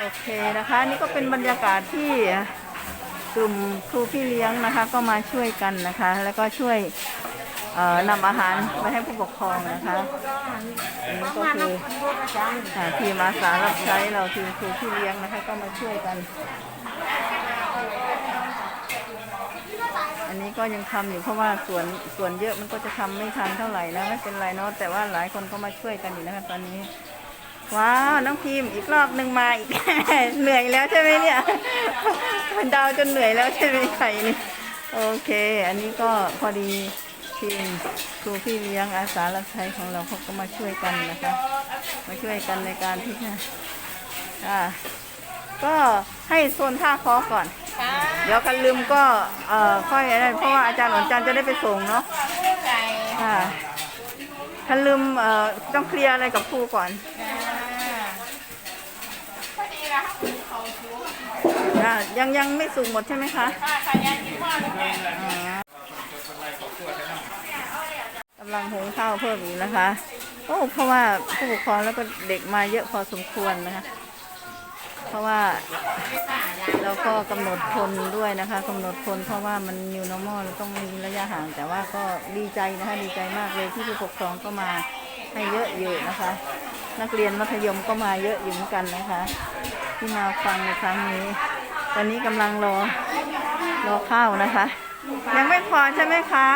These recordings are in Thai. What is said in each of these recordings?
โอเคนะคะ นี่ก็เป็นบรรยากาศที่กลุ่มครูพี่เลี้ยงนะคะ ก็มาช่วยกันนะคะ แล้วก็ช่วยนำอาหารไปให้ผู้ปกครองนะคะนนี้ก็คือทีมอาสารับใช้เราทีมครูพี่เลี้ยงนะคะ ก็มาช่วยกัน อันนี้ก็ยังทำอยู่เพราะว่าส่วนส่วนเยอะมันก็จะทำไม่ทันเท่าไหร่นะไม่เป็นไรเนาะแต่ว่าหลายคนก็มาช่วยกันอยู่นะคะตอนนี้ ว้าว น้องพิมพ์อีกรอบหนึ่งมาอีก เหนื่อยแล้วใช่ไหมเนี่ยดาวจนเหนื่อยแล้วใช่ไหมไข่นี่โอเค อันนี้ก็พอดีทีมครูพี่เลี้ยงอาสารับใช้ของเราเขาก็มาช่วยกันนะคะ มาช่วยกันในการที่จะอ่าก็ให้โซนท่าคอก่อน เดี๋ยวกันลืมก็เอ่อค่อยอะไรเพราะว่าอาจารย์หนอนจันทร์จะได้ไปส่งเนาะค่ะคันลืมเอ่อต้องเคลียร์อะไรกับครูก่อน อ่ายังยังไม่สุกหมดใช่ไหมคะอ๋อกำลังหุงข้าวเพิ่มอีกนะคะ โอ้เพราะว่าผู้ปกครองแล้วก็เด็กมาเยอะพอสมควรนะคะ เพราะว่าเราก็กำหนดคนด้วยนะคะกำหนดคนเพราะว่ามัน new normal เราต้องมีระยะห่าง แต่ว่าก็ดีใจนะคะดีใจมากเลยที่ผู้ปกครองก็มาให้เยอะอยู่นะคะ นักเรียนมัธยมก็มาเยอะอยู่เหมือนกันนะคะ ที่มาฟังในครั้งนี้ ตอนนี้กำลังรอรอข้าวนะคะ ยังไม่พอใช่ไหมคะ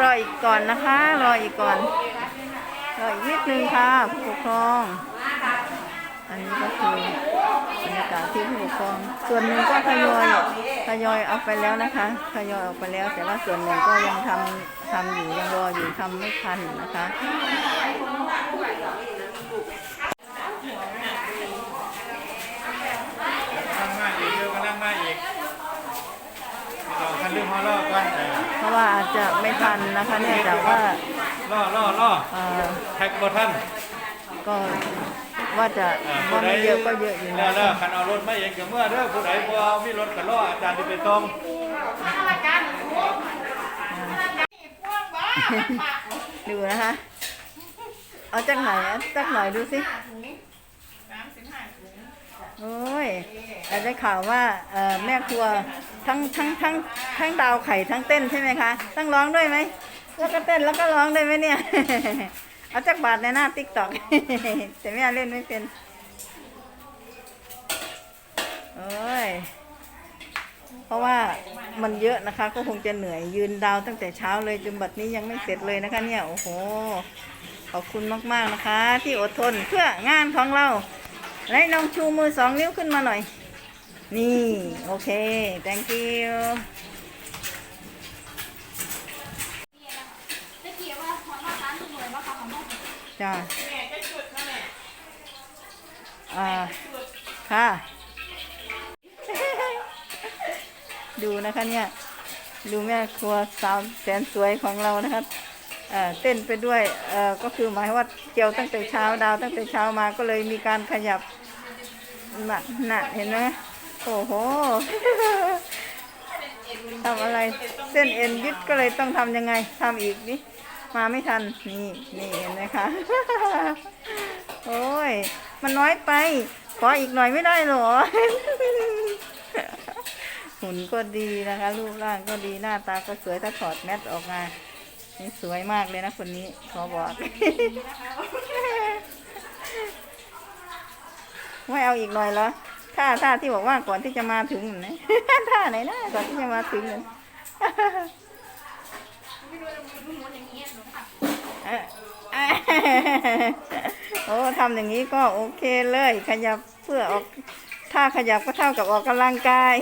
รออีกก่อนนะคะ รออีกก่อน รออีกนิดนึงค่ะผู้ปกครอง อันนี้ก็คือบรรยากาศที่ผู้ปกครอง ส่วนหนึ่งก็ทยอยทยอยเอาไปแล้วนะคะทยอยออกไปแล้ว แต่ว่าส่วนหนึ่งก็ยังทำทำอยู่ยังรออยู่ทำไม่ทันนะคะ นั่งมาอีกเดี๋ยวก็นั่งมาอีก เราคันลืมฮอล่อก่อนเออเพราะว่าอาจจะไม่ทันนะคะเนื่องจากว่าล่อล่อล่อเอ่อแท็กบ่ท่านก็ว่าจะเออว่าไม่เยอะก็เยอะอยู่แล้นะวแล้วคันเอารถมาเองกับเมื่อเด้อผู้ใดบ่เอามีรถก็ล่ออาจารย์ที่ไปตรงดูนะคะ เอาจากไหนอะจากหน่อยดูสิ โอ้ยแต่ได้ข่าวว่าแม่ครัวทั้งทั้งทั้งทั้งดาวไข่ทั้งเต้นใช่ไหมคะต้องร้องด้วยไหมแล้วก็เต้นแล้วก็ร้องด้วยไหมเนี่ยเอาจากบาทในหน้าติ๊กต็อกแต่แม่เล่นไม่เป็นโอ้ยเพราะว่ามันเยอะนะคะ ก็คงจะเหนื่อยยืนดาวตั้งแต่เช้าเลยจนบัดนี้ยังไม่เสร็จเลยนะคะ เนี่ยโอ้โหขอบคุณมากๆนะคะ ที่อดทนเพื่องานของเรา และน้องชูมือสองนิ้วขึ้นมาหน่อย นี่ โอเค thank you จ้าอ่า ค่ะ ดูนะคะเนี่ย ดูแม่ครัวสาวแสนสวยของเรานะครับเออเต้นไปด้วยเออก็คือหมายว่าเกี่ยวตั้งแต่เช้าดาวตั้งแต่เช้ามาก็เลยมีการขยับ หนักหนักเห็นไหมโอ้โหทำอะไรเส้นเอ็นยึดก็เลยต้องทำยังไงทำอีกนี่มาไม่ทันนี่นี่เห็นไหมคะโอ้ยมันน้อยไป ขออีกหน่อยไม่ได้หรอหุ่นก็ดีนะคะรูปร่างก็ดีหน้าตาก็สวยถ้าถอดแมสออกมานี่สวยมากเลยนะคนนี้ขอบอก ไม่เอาอีกหน่อยเหรอท่าท่าที่บอกว่าก่อนที่จะมาถึงนะท่าไหนนะก่อนที่จะมาถึงนะเออโอ้ทำอย่างนี้ก็โอเคเลย ขยับเพื่อออกถ้าขยับก็เท่ากับออกกำลังกาย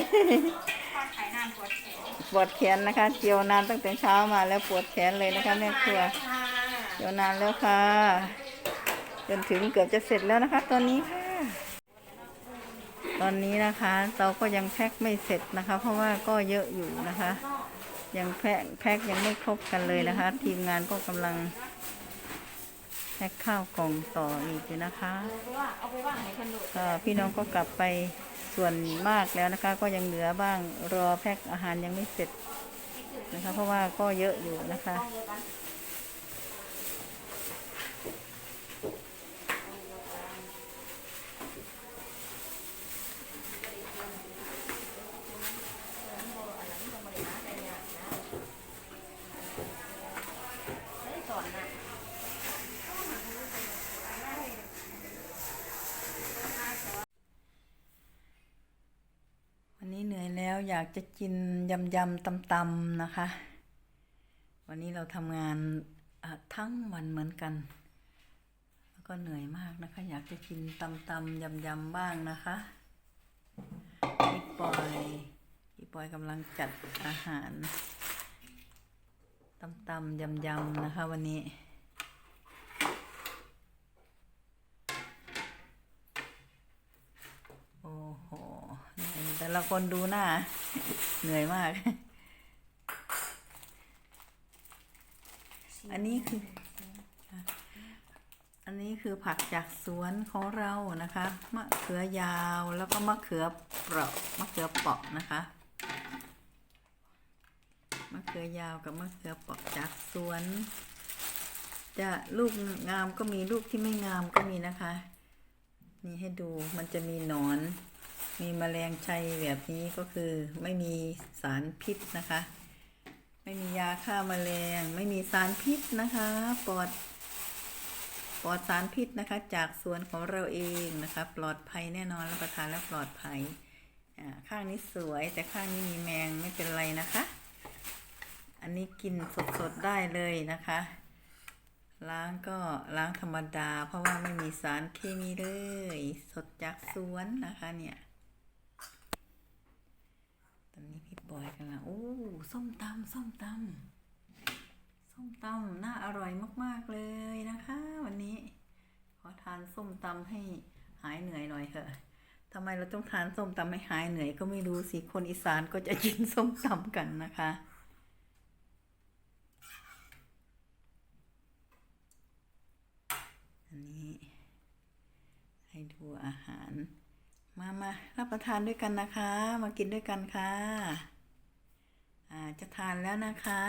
ปวดแขนนะคะเจียวนานตั้งแต่เช้ามาแล้วปวดแขนเลยนะคะแม่ครัวเจียวนานแล้วค่ะ จนถึงเกือบจะเสร็จแล้วนะคะตอนนี้ค่ะ ตอนนี้นะคะเราก็ยังแพ็คไม่เสร็จนะคะ เพราะว่าก็เยอะอยู่นะคะ ยังแพ็คแพ็คยังไม่ครบกันเลยนะคะ ทีมงานก็กำลังแพ็คข้าวกล่องต่ออีกอยู่นะคะก็พี่น้องก็กลับไปส่วนมากแล้วนะคะ ก็ยังเหลือบ้างรอแพ็คอาหารยังไม่เสร็จนะคะ เพราะว่าก็เยอะอยู่นะคะ แล้ว อยากจะกินยำยำตำตำนะคะ วันนี้เราทำงานทั้งวันเหมือนกัน แล้วก็เหนื่อยมากนะคะ อยากจะกินตำตำยำยำบ้างนะคะพี่ปอยพี่ปอยกำลังจัดอาหารตำตำยำยำนะคะ วันนี้ โอ้โหนี่แต่ ละคนดูหน้า เหนื่อยมาก อันนี้คือ อันนี้คือผักจากสวนของเรานะคะ มะเขือยาวแล้วก็มะเขือเปราะมะเขือเปราะนะคะ มะเขือยาวกับมะเขือเปราะจากสวน จะลูกงามก็มีลูกที่ไม่งามก็มีนะคะ นี่ให้ดูมันจะมีหนอน มีแมลงชัยแบบนี้ก็คือไม่มีสารพิษนะคะ ไม่มียาฆ่าแมลง ไม่มีสารพิษนะคะปลอดปลอดสารพิษนะคะ จากสวนของเราเองนะคะ ปลอดภัยแน่นอนรับประทานแล้วปลอดภัยอ่าข้างนี้สวยแต่ข้างนี้มีแมงไม่เป็นไรนะคะ อันนี้กินสดๆได้เลยนะคะ ล้างก็ล้างธรรมดา เพราะว่าไม่มีสารเคมีเลย สดจากสวนนะคะเนี่ย อนนี้พี่ปอยกันละโอ้ส้มตำส้มตำส้มตำน่าอร่อยมากๆเลยนะคะ วันนี้ ขอทานส้มตำให้หายเหนื่อยหน่อยเถอะทำไมเราต้องทานส้มตำให้หายเหนื่อยก็ไม่รู้สิคนอีสานก็จะกินส้มตำกันนะคะอันนี้ให้ดูอาหาร มามารับประทานด้วยกันนะคะ มากินด้วยกันค่ะ อ่า จะทานแล้วนะคะ